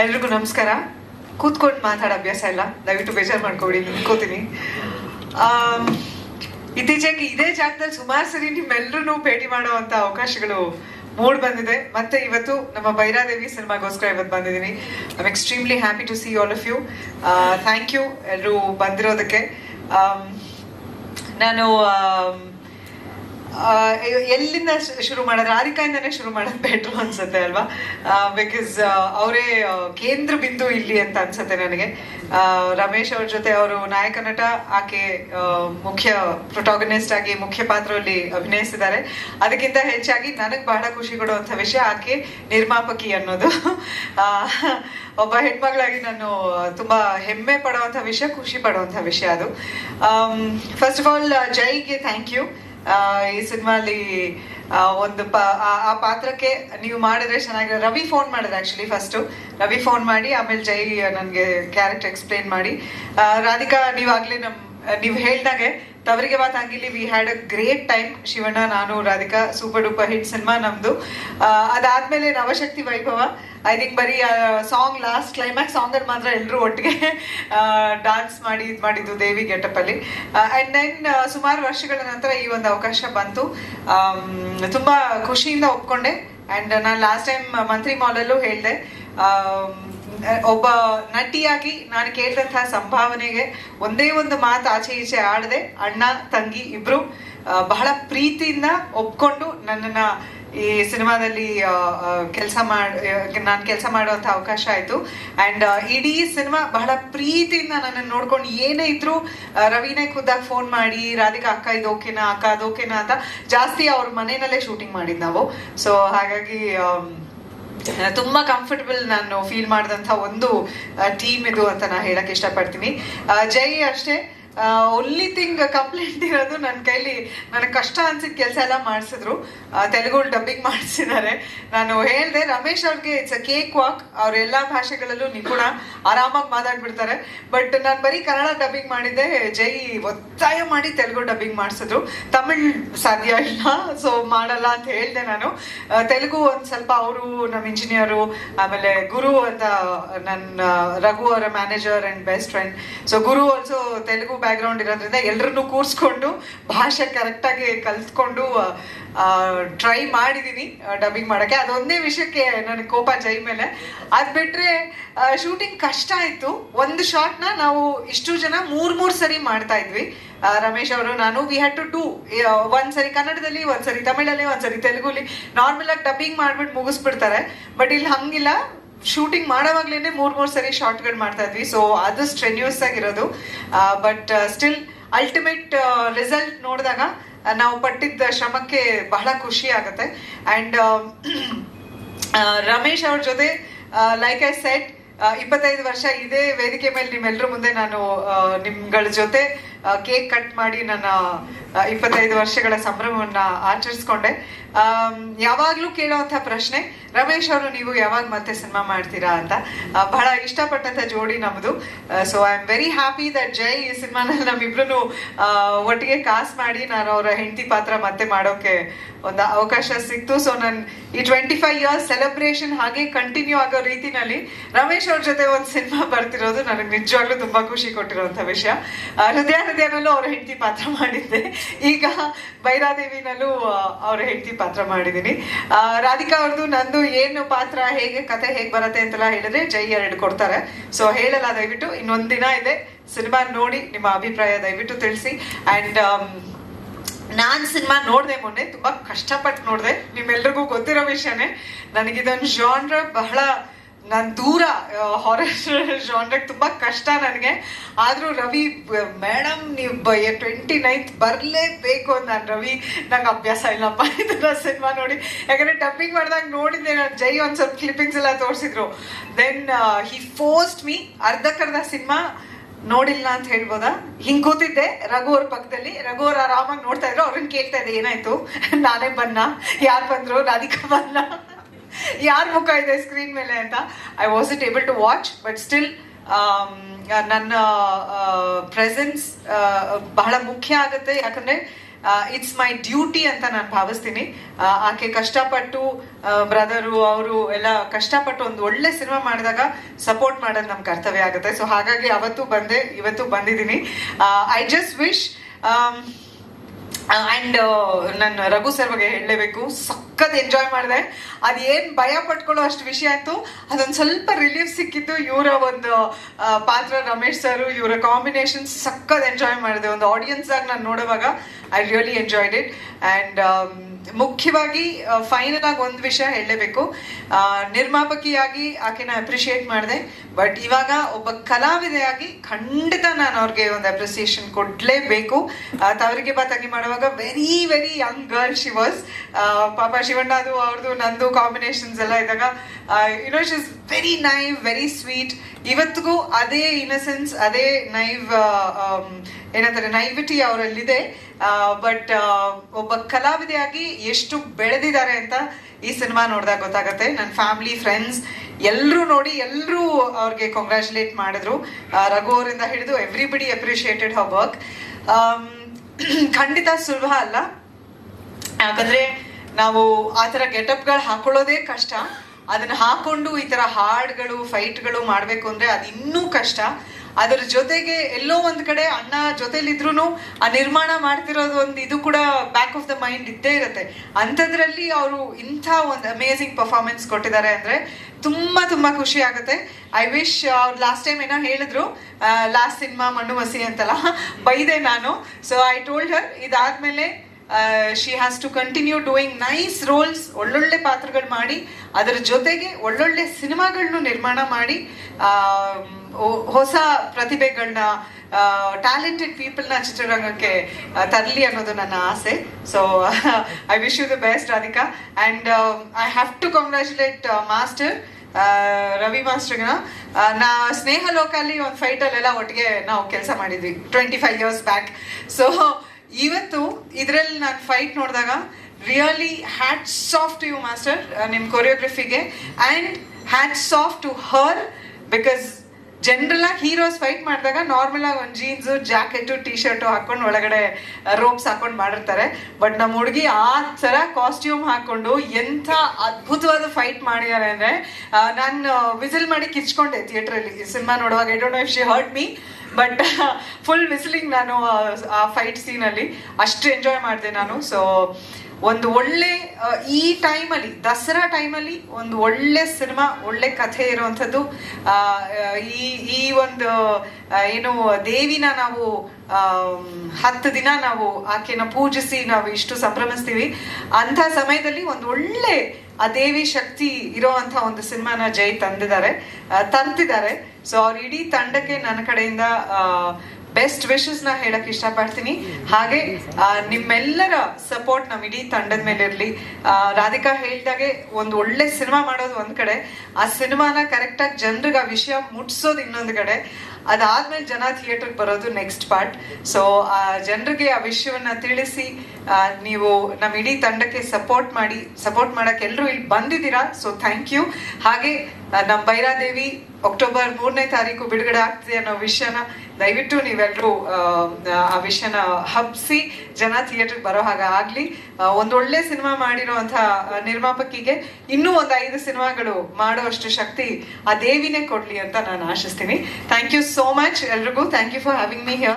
ಎಲ್ರಿಗೂ ನಮಸ್ಕಾರ. ಕೂತ್ಕೊಂಡು ಮಾತಾಡ ಅಭ್ಯಾಸ ಇಲ್ಲ. ದಯವಿಟ್ಟು ಬೇಜಾರು ಮಾಡ್ಕೊಬಿಡಿ ನಿಂತ್ಕೋತೀನಿ ಇತ್ತೀಚೆಗೆ ಇದೇ ಜಾಗದಲ್ಲಿ ಸುಮಾರು ಸರಿ ನಿಮ್ಮೆಲ್ಲರೂ ಭೇಟಿ ಮಾಡುವಂತ ಅವಕಾಶಗಳು ಮೂಡ್ ಬಂದಿದೆ. ಮತ್ತೆ ಇವತ್ತು ನಮ್ಮ ಬೈರಾದೇವಿ ಸಿನಿಮಾಗೋಸ್ಕರ ಇವತ್ತು ಬಂದಿದ್ದೀನಿ. I'm extremely happy to see all of you thank you ಎಲ್ಲರೂ ಬಂದಿರೋದಕ್ಕೆ. ನಾನು ಎಲ್ಲಿಂದ ಶುರು ಮಾಡೋದು ಆರಿಕಾಯಿಂದನೇ ಶುರು ಮಾಡೋದು ಬೆಟ್ರು ಅನ್ಸುತ್ತೆ ಅಲ್ವಾ? ಬಿಕಾಸ್ ಅವರೇ ಕೇಂದ್ರ ಬಿಂದು ಇಲ್ಲಿ ಅಂತ ಅನ್ಸುತ್ತೆ ನನಗೆ. ರಮೇಶ್ ಅವ್ರ ಜೊತೆ ಅವರು ನಾಯಕ ನಟ, ಆಕೆ ಮುಖ್ಯ ಪ್ರೊಟಾಗನಿಸ್ಟ್ ಆಗಿ ಮುಖ್ಯ ಪಾತ್ರದಲ್ಲಿ ಅಭಿನಯಿಸಿದ್ದಾರೆ. ಅದಕ್ಕಿಂತ ಹೆಚ್ಚಾಗಿ ನನಗೆ ಬಹಳ ಖುಷಿ ಕೊಡುವಂಥ ವಿಷಯ ಆಕೆ ನಿರ್ಮಾಪಕಿ ಅನ್ನೋದು. ಒಬ್ಬ ಹೆಣ್ಮಗಳಾಗಿ ನಾನು ತುಂಬಾ ಹೆಮ್ಮೆ ಪಡುವಂಥ ವಿಷಯ, ಖುಷಿ ಪಡುವಂಥ ವಿಷಯ ಅದು. ಫಸ್ಟ್ ಆಫ್ ಆಲ್ ಜೈಗೆ ಥ್ಯಾಂಕ್ ಯು ಈ ಸಿನಿಮಾಲಿ ಒಂದು ಆ- ಪಾತ್ರಕ್ಕೆ ನೀವು ಮಾಡಿದ್ರೆ ಚೆನ್ನಾಗಿ, ರವಿ ಫೋನ್ ಮಾಡಿದ್ರೆ ಆಕ್ಚುಲಿ ಫಸ್ಟ್ ರವಿ ಫೋನ್ ಮಾಡಿ, ಆಮೇಲೆ ಜೈ ನನಗೆ ಕ್ಯಾರೆಕ್ಟರ್ ಎಕ್ಸ್ಪ್ಲೇನ್ ಮಾಡಿ. ರಾಧಿಕಾ, ನೀವಾಗಲೇ ನಮ್, ನೀವು ಹೇಳ್ದಾಗೆ ತವರಿಗೆ ಬಾತ್ ಅಂಗಿಲಿ we had a great time Shivanna, ನಾನು, Radhika super duper hit cinema ನಮ್ದು. ಅದಾದ್ಮೇಲೆ ನವಶಕ್ತಿ ವೈಭವ. ಐ ಥಿಂಕ್ ಬರೀ ಸಾಂಗ್ ಲಾಸ್ಟ್ ಕ್ಲೈಮ್ಯಾಕ್ಸ್ ಸಾಂಗಲ್ಲಿ ಮಾತ್ರ ಎಲ್ಲರೂ ಒಟ್ಟಿಗೆ ಡಾನ್ಸ್ ಮಾಡಿ, ಇದು ಮಾಡಿದ್ದು ದೇವಿ ಗೆಟಪ್ ಆ್ಯಂಡ್ ದೆನ್ ಸುಮಾರು ವರ್ಷಗಳ ನಂತರ ಈ ಒಂದು ಅವಕಾಶ ಬಂತು. ತುಂಬಾ ಖುಷಿಯಿಂದ ಒಪ್ಕೊಂಡೆ. ಆ್ಯಂಡ್ ನಾನು ಲಾಸ್ಟ್ ಟೈಮ್ ಮಂತ್ರಿ ಮಾಲಲ್ಲೂ ಹೇಳಿದೆ. ಒಬ್ಬ ನಟಿಯಾಗಿ ನಾನು ಕೇಳಿದಂತಹ ಸಂಭಾವನೆಗೆ ಒಂದೇ ಒಂದು ಮಾತು ಆಚೆ ಈಚೆ ಆಡದೆ ಅಣ್ಣ, ತಂಗಿ ಇಬ್ರು ಬಹಳ ಪ್ರೀತಿಯಿಂದ ಒಪ್ಕೊಂಡು ನನ್ನನ್ನ ಈ ಸಿನಿಮಾದಲ್ಲಿ ಕೆಲಸ ಮಾಡಿ ನಾನು ಕೆಲಸ ಮಾಡುವಂತ ಅವಕಾಶ ಆಯ್ತು. ಅಂಡ್ ಇಡೀ ಸಿನಿಮಾ ಬಹಳ ಪ್ರೀತಿಯಿಂದ ನನ್ನನ್ನು ನೋಡ್ಕೊಂಡು ಏನೇ ಇದ್ರು ರವಿನೇ ಖುದ್ದಾಗಿ ಫೋನ್ ಮಾಡಿ, ರಾಧಿಕಾ ಅಕ್ಕ ಇದು ಓಕೆನಾ, ಅಕ್ಕ ಅದು ಓಕೆನಾ ಅಂತ ಜಾಸ್ತಿ ಅವ್ರ ಮನೆಯಲ್ಲೇ ಶೂಟಿಂಗ್ ಮಾಡಿದ್ ನಾವು. ಸೊ ಹಾಗಾಗಿ ತುಂಬಾ ಕಂಫರ್ಟಬಲ್ ನಾನು ಫೀಲ್ ಮಾಡಿದಂತ ಒಂದು ಟೀಮ್ ಇದು ಅಂತ ನಾ ಹೇಳಕ್ ಇಷ್ಟಪಡ್ತೀನಿ. ಜೈ ಅಷ್ಟೇ. ಒನ್ಲಿ ಥಿಂಗ್ ಕಂಪ್ಲೇಂಟ್ ಇರೋದು ನನ್ನ ಕೈಲಿ, ನನಗೆ ಕಷ್ಟ ಅನ್ಸಿದ ಕೆಲಸ ಎಲ್ಲ ಮಾಡಿಸಿದ್ರು. ತೆಲುಗು ಡಬ್ಬಿಂಗ್ ಮಾಡಿಸಿದ್ದಾರೆ. ನಾನು ಹೇಳಿದೆ, ರಮೇಶ್ ಅವ್ರಿಗೆ ಇಟ್ಸ್ ಅ ಕೇಕ್ ವಾಕ್ ಅವ್ರ ಎಲ್ಲ ಭಾಷೆಗಳಲ್ಲೂ ನಿಪುಣ ಆರಾಮಾಗಿ ಮಾತಾಡ್ಬಿಡ್ತಾರೆ. ಬಟ್ ನಾನು ಬರೀ ಕನ್ನಡ ಡಬ್ಬಿಂಗ್ ಮಾಡಿದ್ದೆ, ಜೈ ಒತ್ತಾಯ ಮಾಡಿ ತೆಲುಗು ಡಬ್ಬಿಂಗ್ ಮಾಡಿಸಿದ್ರು. ತಮಿಳ್ ಸಾಧ್ಯ ಇಲ್ಲ ಸೊ ಮಾಡಲ್ಲ ಅಂತ ಹೇಳಿದೆ ನಾನು. ತೆಲುಗು ಒಂದು ಸ್ವಲ್ಪ ಅವರು ನಮ್ಮ ಇಂಜಿನಿಯರು ಆಮೇಲೆ ಗುರು ಅಂತ ನನ್ನ, ರಘು ಅವರ manager and best friend so Guru also Telugu background ಇರೋದ್ರಿಂದ ಎಲ್ಲರನ್ನೂ ಕೂರಿಸ್ಕೊಂಡು ಭಾಷೆ ಕರೆಕ್ಟಾಗಿ ಕಲ್ತ್ಕೊಂಡು ಟ್ರೈ ಮಾಡಿದ್ದೀನಿ ಡಬ್ಬಿಂಗ್ ಮಾಡೋಕ್ಕೆ. ಅದೊಂದೇ ವಿಷಯಕ್ಕೆ ನನಗೆ ಕೋಪ ಜೈ ಮೇಲೆ. ಅದು ಬಿಟ್ಟರೆ ಶೂಟಿಂಗ್ ಕಷ್ಟ ಆಯಿತು. ಒಂದು ಶಾಟ್ನ ನಾವು ಇಷ್ಟು ಜನ ಮೂರು ಮೂರು ಸರಿ ಮಾಡ್ತಾ ಇದ್ವಿ. ರಮೇಶ್ ಅವರು, ನಾನು ವಿ ಹ್ಯಾಡ್ ಟು ಡೂ ಒಂದು ಸರಿ ಕನ್ನಡದಲ್ಲಿ, ಒಂದು ಸರಿ ತಮಿಳಲ್ಲಿ, ಒಂದ್ ಸರಿ ತೆಲುಗುಲಿ. ನಾರ್ಮಲಾಗಿ ಡಬ್ಬಿಂಗ್ ಮಾಡ್ಬಿಟ್ಟು ಮುಗಿಸ್ಬಿಡ್ತಾರೆ. ಬಟ್ ಇಲ್ಲಿ ಹಂಗಿಲ್ಲ. ಶೂಟಿಂಗ್ ಮಾಡೋವಾಗ್ಲೇನೆ ಮೂರ್ ಮೂರ್ ಸರಿ ಶಾರ್ಟ್ಗಳು ಮಾಡ್ತಾ ಇದ್ವಿ. ಸೊ ಅದು ಸ್ಟ್ರೆನ್ಯೂಸ್ ಆಗಿರೋದು. ಬಟ್ ಸ್ಟಿಲ್ ಅಲ್ಟಿಮೇಟ್ ರಿಸಲ್ಟ್ ನೋಡಿದಾಗ ನಾವು ಪಟ್ಟಿದ್ದ ಶ್ರಮಕ್ಕೆ ಬಹಳ ಖುಷಿ ಆಗುತ್ತೆ. ಅಂಡ್ ರಮೇಶ್ ಅವ್ರ ಜೊತೆ ಲೈಕ್ ಐ ಸೆಟ್ ಇಪ್ಪತ್ತೈದು ವರ್ಷ ಇದೇ, ವೇದಿಕೆ ಮೇಲೆ ನಿಮ್ಮೆಲ್ಲರ ಮುಂದೆ ನಾನು ನಿಮ್ಗಳ ಜೊತೆ ಕೇಕ್ ಕಟ್ ಮಾಡಿ ನನ್ನ ಇಪ್ಪತ್ತೈದು ವರ್ಷಗಳ ಸಂಭ್ರಮವನ್ನ ಆಚರಿಸ್ಕೊಂಡೆ. ಯಾವಾಗಲೂ ಕೇಳುವಂತ ಪ್ರಶ್ನೆ, ರಮೇಶ್ ಅವರು ನೀವು ಯಾವಾಗ ಮತ್ತೆ ಸಿನಿಮಾ ಮಾಡ್ತೀರಾ ಅಂತ. ಬಹಳ ಇಷ್ಟಪಟ್ಟಂತ ಜೋಡಿ ನಮ್ದು. So I am very happy that Jai ಈ ಸಿನಿಮಾನಲ್ಲಿ ನಮ್ಮಿಬ್ರು ಒಟ್ಟಿಗೆ ಕಾಸ್ ಮಾಡಿ ನಾನು ಅವರ ಹೆಂಡತಿ ಪಾತ್ರ ಮತ್ತೆ ಮಾಡೋಕೆ ಒಂದು ಅವಕಾಶ ಸಿಕ್ತು. ಸೊ ನನ್ ಈ ಟ್ವೆಂಟಿ ಫೈವ್ ಇಯರ್ಸ್ ಸೆಲೆಬ್ರೇಷನ್ ಹಾಗೆ ಕಂಟಿನ್ಯೂ ಆಗೋ ರೀತಿನಲ್ಲಿ ರಮೇಶ್ ಅವ್ರ ಜೊತೆ ಒಂದು ಸಿನಿಮಾ ಬರ್ತಿರೋದು ನನಗೆ ನಿಜವಾಗ್ಲೂ ತುಂಬಾ ಖುಷಿ ಕೊಟ್ಟಿರುವಂತ ವಿಷಯ. ಹೃದಯ ಹೃದಯನಲ್ಲೂ ಅವ್ರ ಹೆಂಡತಿ ಪಾತ್ರ ಮಾಡಿದ್ದೆ. ಈಗ ಬೈರಾದೇವಿನಲ್ಲೂ ಅವ್ರ ಹೆಂಡತಿ ಪಾತ್ರ ಮಾಡಿದ್ದೀನಿ. ರಾಧಿಕಾ ಅವ್ರದ್ದು ನಂದು ಏನು ಪಾತ್ರ, ಹೇಗೆ ಕತೆ ಹೇಗೆ ಬರುತ್ತೆ ಅಂತೆಲ್ಲ ಹೇಳಿದ್ರೆ ಜೈ ಎರಡು ಕೊಡ್ತಾರೆ. ಸೊ ಹೇಳಲ್ಲ, ದಯವಿಟ್ಟು. ಇನ್ನೊಂದ್ ದಿನ ಇದೆ. ಸಿನಿಮಾ ನೋಡಿ, ನಿಮ್ಮ ಅಭಿಪ್ರಾಯ ದಯವಿಟ್ಟು ತಿಳಿಸಿ. ಅಂಡ್ ನಾನ್ ಸಿನಿಮಾ ನೋಡಿದೆ ಮೊನ್ನೆ. ತುಂಬಾ ಕಷ್ಟಪಟ್ಟು ನೋಡಿದೆ. ನಿಮ್ಮೆಲ್ರಿಗೂ ಗೊತ್ತಿರೋ ವಿಷಯನೇ. ನನಗಿದೊಂದು ಜಾನ್ರ ಬಹಳ ನಾನು ದೂರ ಹಾರರ್ ಜಾನ್ರಕ್ಕೆ ತುಂಬಾ ಕಷ್ಟ ನನಗೆ. ಆದ್ರೂ ರವಿ ಮೇಡಮ್ ನೀವು ಟ್ವೆಂಟಿ ನೈನ್ತ್ ಬರಲೇಬೇಕು ನಾನು ರವಿ. ನಂಗೆ ಅಭ್ಯಾಸ ಇಲ್ಲಪ್ಪ. ಇದನ್ನ ಸಿನಿಮಾ ನೋಡಿ. ಯಾಕಂದ್ರೆ ಡಬ್ಬಿಂಗ್ ಮಾಡಿದಾಗ ನೋಡಿದ್ದೆ ನಾನು. ಜೈ ಒಂದ್ ಸ್ವಲ್ಪ ಕ್ಲಿಪ್ಪಿಂಗ್ಸ್ ಎಲ್ಲ ತೋರಿಸಿದ್ರು. ದೆನ್ ಹಿ ಫೋಸ್ಟ್ ಮೀ ಅರ್ಧಕ್ಕರ್ಧ ಸಿನಿಮಾ ನೋಡಿಲ್ಲ ಅಂತ ಹೇಳ್ಬೋದಾ? ಹಿಂಗ್ ಕೂತಿದ್ದೆ, ರಘು ಅವ್ರ ಪಕ್ಕದಲ್ಲಿ ರಘು ಅವ್ರ ಆರಾಮಾಗಿ ನೋಡ್ತಾ ಇದ್ರು. ಅವ್ರನ್ನ ಕೇಳ್ತಾ ಇದ್ದೆ, ಏನಾಯ್ತು? ನಾನೇ ಬನ್ನ. ಯಾರು ಬಂದ್ರು? ರಾಧಿಕಾ ಬನ್ನ. ಯಾರ ಮುಖ ಇದೆ ಸ್ಕ್ರೀನ್ ಮೇಲೆ ಅಂತ. I was it able to watch but still ನನ್ನ ಪ್ರೆಸೆನ್ಸ್ ಬಹಳ ಮುಖ್ಯ ಆಗುತ್ತೆ. ಯಾಕಂದ್ರೆ ಇಟ್ಸ್ ಮೈ ಡ್ಯೂಟಿ ಅಂತ ನಾನು ಭಾವಿಸ್ತೀನಿ. ಆಕೆ ಕಷ್ಟಪಟ್ಟು ಬ್ರದರು ಅವರು ಎಲ್ಲ ಕಷ್ಟಪಟ್ಟು ಒಂದು ಒಳ್ಳೆ ಸಿನಿಮಾ ಮಾಡಿದಾಗ ಸಪೋರ್ಟ್ ಮಾಡೋದು ನಮ್ಮ ಕರ್ತವ್ಯ ಆಗುತ್ತೆ. ಸೊ ಹಾಗಾಗಿ ಅವತ್ತು ಬಂದೆ, ಇವತ್ತು ಬಂದಿದ್ದೀನಿ. ಐ ಜಸ್ಟ್ ವಿಶ್ ಅಂಡ್ ನಾನು ರಘು ಸರ್ ಹೇಳಲೇಬೇಕು. ಸಖತ್ ಎಂಜಾಯ್ ಮಾಡಿದೆ. ಅದೇನ್ ಭಯ ಪಟ್ಕೊಳ್ಳೋ ಅಷ್ಟು ವಿಷಯ ಆಯ್ತು. ಅದೊಂದು ಸ್ವಲ್ಪ ರಿಲೀಫ್ ಸಿಕ್ಕಿತ್ತು. ಇವರ ಒಂದು ಪಾತ್ರ ರಮೇಶ್ ಸರ್, ಇವರ ಕಾಂಬಿನೇಷನ್ ಸಖತ್ ಎಂಜಾಯ್ ಮಾಡಿದೆ. ಒಂದು ಆಡಿಯನ್ಸ್ ಆಗಿ ನಾನು ನೋಡುವಾಗ I really enjoyed it and ಮುಖ್ಯವಾಗಿ ಫೈನಲ್ ಆಗಿ ಒಂದು ವಿಷಯ ಹೇಳಲೇಬೇಕು. ನಿರ್ಮಾಪಕಿಯಾಗಿ ಆಕೆನ ಅಪ್ರಿಷಿಯೇಟ್ ಮಾಡಿದೆ. ಬಟ್ ಇವಾಗ ಒಬ್ಬ ಕಲಾವಿದೆಯಾಗಿ ಖಂಡಿತ ನಾನು ಅವ್ರಿಗೆ ಒಂದು ಅಪ್ರಿಸಿಯೇಷನ್ ಕೊಡಲೇಬೇಕು. ತವರಿಗೆ ಬಾತಾಗಿ ಮಾಡುವಾಗ very very young girl she was ಪಾಪ ಶಿವಣ್ಣದು ಅವ್ರದ್ದು ನಂದು ಕಾಂಬಿನೇಷನ್ಸ್ ಎಲ್ಲ ಇದ್ದಾಗ you know she is very naive very sweet ಇವತ್ತಿಗೂ ಅದೇ ಇನಸೆನ್ಸ್ ಅದೇ ನೈವ್ ಏನಂತಾರೆ ನೈವಿಟಿ ಅವರಲ್ಲಿದೆ. ಬಟ್ ಒಬ್ಬ ಕಲಾವಿದೆಯಾಗಿ ಎಷ್ಟು ಬೆಳೆದಿದ್ದಾರೆ ಅಂತ ಈ ಸಿನಿಮಾ ನೋಡಿದಾಗ ಗೊತ್ತಾಗತ್ತೆ. ನನ್ನ ಫ್ಯಾಮಿಲಿ ಫ್ರೆಂಡ್ಸ್ ಎಲ್ಲರೂ ನೋಡಿ ಎಲ್ಲರೂ ಅವ್ರಿಗೆ ಕಂಗ್ರ್ಯಾಚುಲೇಟ್ ಮಾಡಿದ್ರು. ರಘು ಅವರಿಂದ ಹಿಡಿದು ಎವ್ರಿಬಡಿ ಅಪ್ರಿಷಿಯೇಟೆಡ್ ಹರ್ ವರ್ಕ್ ಖಂಡಿತ ಸುಲಭ ಅಲ್ಲ. ಯಾಕಂದ್ರೆ ನಾವು ಆ ಥರ ಗೆಟಪ್ಗಳು ಹಾಕೊಳ್ಳೋದೇ ಕಷ್ಟ. ಅದನ್ನ ಹಾಕೊಂಡು ಈ ತರ ಹಾಡ್ಗಳು, ಫೈಟ್ಗಳು ಮಾಡ್ಬೇಕು ಅಂದ್ರೆ ಅದು ಇನ್ನೂ ಕಷ್ಟ. ಅದರ ಜೊತೆಗೆ ಎಲ್ಲೋ ಒಂದ್ ಕಡೆ ಅಣ್ಣ ಜೊತೆಲಿದ್ರು ಆ ನಿರ್ಮಾಣ ಮಾಡ್ತಿರೋದು ಒಂದು ಇದು ಕೂಡ ಬ್ಯಾಕ್ ಆಫ್ ದ ಮೈಂಡ್ ಇದ್ದೇ ಇರುತ್ತೆ. ಅಂಥದ್ರಲ್ಲಿ ಅವರು ಇಂಥ ಒಂದು ಅಮೇಝಿಂಗ್ ಪರ್ಫಾರ್ಮೆನ್ಸ್ ಕೊಟ್ಟಿದ್ದಾರೆ ಅಂದ್ರೆ ತುಂಬಾ ತುಂಬಾ ಖುಷಿ ಆಗುತ್ತೆ. ಐ ವಿಶ್ ಅವ್ರು ಲಾಸ್ಟ್ ಟೈಮ್ ಏನೋ ಹೇಳಿದ್ರು ಲಾಸ್ಟ್ ಸಿನಿಮಾ ಮಣ್ಣು ಮಸಿ ಅಂತಲ್ಲ. ಬೈದೆ ನಾನು. ಸೊ ಐ ಟೋಲ್ಡ್ ಹರ್ ಇದಾದ್ಮೇಲೆ she has to continue doing nice roles ಒಳ್ಳೊಳ್ಳೆ ಪಾತ್ರಗಳು ಮಾಡಿ, ಅದರ ಜೊತೆಗೆ ಒಳ್ಳೊಳ್ಳೆ ಸಿನಿಮಾಗಳನ್ನು ನಿರ್ಮಾಣ ಮಾಡಿ ಹೊಸ ಪ್ರತಿಭೆಗಳನ್ನ ಟ್ಯಾಲೆಂಟೆಡ್ ಪೀಪಲ್ನ ಚಿತ್ರರಂಗಕ್ಕೆ ತರಲಿ ಅನ್ನೋದು ನನ್ನ ಆಸೆ. So I wish you the best Radhika and I have to congratulate master Ravi ಮಾಸ್ಟರ್ನ ನಾ ಸ್ನೇಹ ಲೋಕಲ್ಲಿ ಒಂದು ಫೈಟಲ್ಲೆಲ್ಲ ಒಟ್ಟಿಗೆ ನಾವು ಕೆಲಸ ಮಾಡಿದ್ವಿ twenty five years back so ಇವತ್ತು ಇದರಲ್ಲಿ ನಾನು ಫೈಟ್ ನೋಡಿದಾಗ really hats off to you master ನಿಮ್ಮ ಕೊರಿಯೋಗ್ರಫಿಗೆ and hats off to her because general ಆಗಿ ಹೀರೋಸ್ ಫೈಟ್ ಮಾಡಿದಾಗ ನಾರ್ಮಲ್ ಆಗಿ ಒಂದು ಜೀನ್ಸು ಜಾಕೆಟು ಟಿ ಶರ್ಟು ಹಾಕೊಂಡು ಒಳಗಡೆ ರೋಪ್ಸ್ ಹಾಕೊಂಡು ಮಾಡಿರ್ತಾರೆ. ಬಟ್ ನಮ್ಮ ಹುಡುಗಿ ಆ ಥರ ಕಾಸ್ಟ್ಯೂಮ್ ಹಾಕೊಂಡು ಎಂಥ ಅದ್ಭುತವಾದ ಫೈಟ್ ಮಾಡಿದ್ದಾರೆ ಅಂದರೆ ನಾನು ವಿಸಿಲ್ ಮಾಡಿ ಕಿಚ್ಕೊಂಡೆ ಥಿಯೇಟ್ರಲ್ಲಿ ಸಿನಿಮಾ ನೋಡುವಾಗ I don't know if she hurt me but full whistling ನಾನು, ಆ- ಫೈಟ್ ಸೀನಲ್ಲಿ ಅಷ್ಟು ಎಂಜಾಯ್ ಮಾಡಿದೆ ನಾನು. ಸೊ ಒಂದು ಒಳ್ಳೆ ಈ ಟೈಮಲ್ಲಿ ದಸರಾ ಟೈಮಲ್ಲಿ ಒಂದು ಒಳ್ಳೆ ಸಿನಿಮಾ ಒಳ್ಳೆ ಕಥೆ ಇರುವಂಥದ್ದು ಈ ಈ ಒಂದು ಏನು ದೇವಿನ ನಾವು ಹತ್ತು ದಿನ ನಾವು ಆಕೆನ ಪೂಜಿಸಿ ನಾವು ಇಷ್ಟು ಸಂಭ್ರಮಿಸ್ತೀವಿ. ಅಂಥ ಸಮಯದಲ್ಲಿ ಒಂದು ಒಳ್ಳೆ, ಆ ದೇವಿ ಶಕ್ತಿ ಇರೋವಂಥ ಒಂದು ಸಿನಿಮಾನ ಜೈ ತಂದಿದ್ದಾರೆ ತಂತಿದ್ದಾರೆ ಸೊ ಅವ್ರ ಇಡೀ ತಂಡಕ್ಕೆ ನನ್ನ ಕಡೆಯಿಂದ ಬೆಸ್ಟ್ ವಿಶಸ್ನ ಹೇಳಕ್ ಇಷ್ಟಪಡ್ತೀನಿ. ಹಾಗೆ ನಿಮ್ಮೆಲ್ಲರ ಸಪೋರ್ಟ್ ನಮ್ಮ ಇಡೀ ತಂಡದ ಮೇಲೆ ಇರಲಿ. ರಾಧಿಕಾ ಹೇಳ್ದಾಗೆ ಒಂದು ಒಳ್ಳೆ ಸಿನಿಮಾ ಮಾಡೋದು ಒಂದ್ ಕಡೆ. ಆ ಸಿನಿಮಾನ ಕರೆಕ್ಟಾಗಿ ಜನರಿಗೆ ಆ ವಿಷಯ ಮುಟ್ಸೋದು ಇನ್ನೊಂದು ಕಡೆ. ಅದಾದ್ಮೇಲೆ ಜನ ಥಿಯೇಟರ್ ಬರೋದು ನೆಕ್ಸ್ಟ್ ಪಾರ್ಟ್ ಸೊ ಆ, ಜನರಿಗೆ ಆ ವಿಷಯವನ್ನ ತಿಳಿಸಿ ನೀವು ನಮ್ಮ ಇಡೀ ತಂಡಕ್ಕೆ ಸಪೋರ್ಟ್ ಮಾಡಿ ಸಪೋರ್ಟ್ ಮಾಡಕ್ಕೆ ಎಲ್ಲರೂ ಇಲ್ಲಿ ಬಂದಿದ್ದೀರಾ? ಸೊ ಥ್ಯಾಂಕ್ ಯು ಹಾಗೆ ನಮ್ಮ ಬೈರಾದೇವಿ ಅಕ್ಟೋಬರ್ ಮೂರನೇ ತಾರೀಕು ಬಿಡುಗಡೆ ಆಗ್ತಿದೆ ಅನ್ನೋ ವಿಷಯನ ದಯವಿಟ್ಟು ನೀವೆಲ್ಲರೂ ಆ ವಿಷಯನ ಹಬ್ಸಿ ಜನ ಥಿಯೇಟರ್ಗೆ ಬರೋ ಹಾಗೆ ಆಗ್ಲಿ. ಒಂದೊಳ್ಳೆ ಸಿನಿಮಾ ಮಾಡಿರುವಂತ ನಿರ್ಮಾಪಕಿಗೆ ಇನ್ನೂ ಒಂದು ಐದು ಸಿನಿಮಾಗಳು ಮಾಡುವಷ್ಟು ಶಕ್ತಿ ಆ ದೇವಿನೇ ಕೊಡ್ಲಿ ಅಂತ ನಾನು ಆಶಿಸ್ತೀನಿ. ಥ್ಯಾಂಕ್ ಯು ಸೋ ಮಚ್ ಎಲ್ರಿಗೂ. Thank you for having me here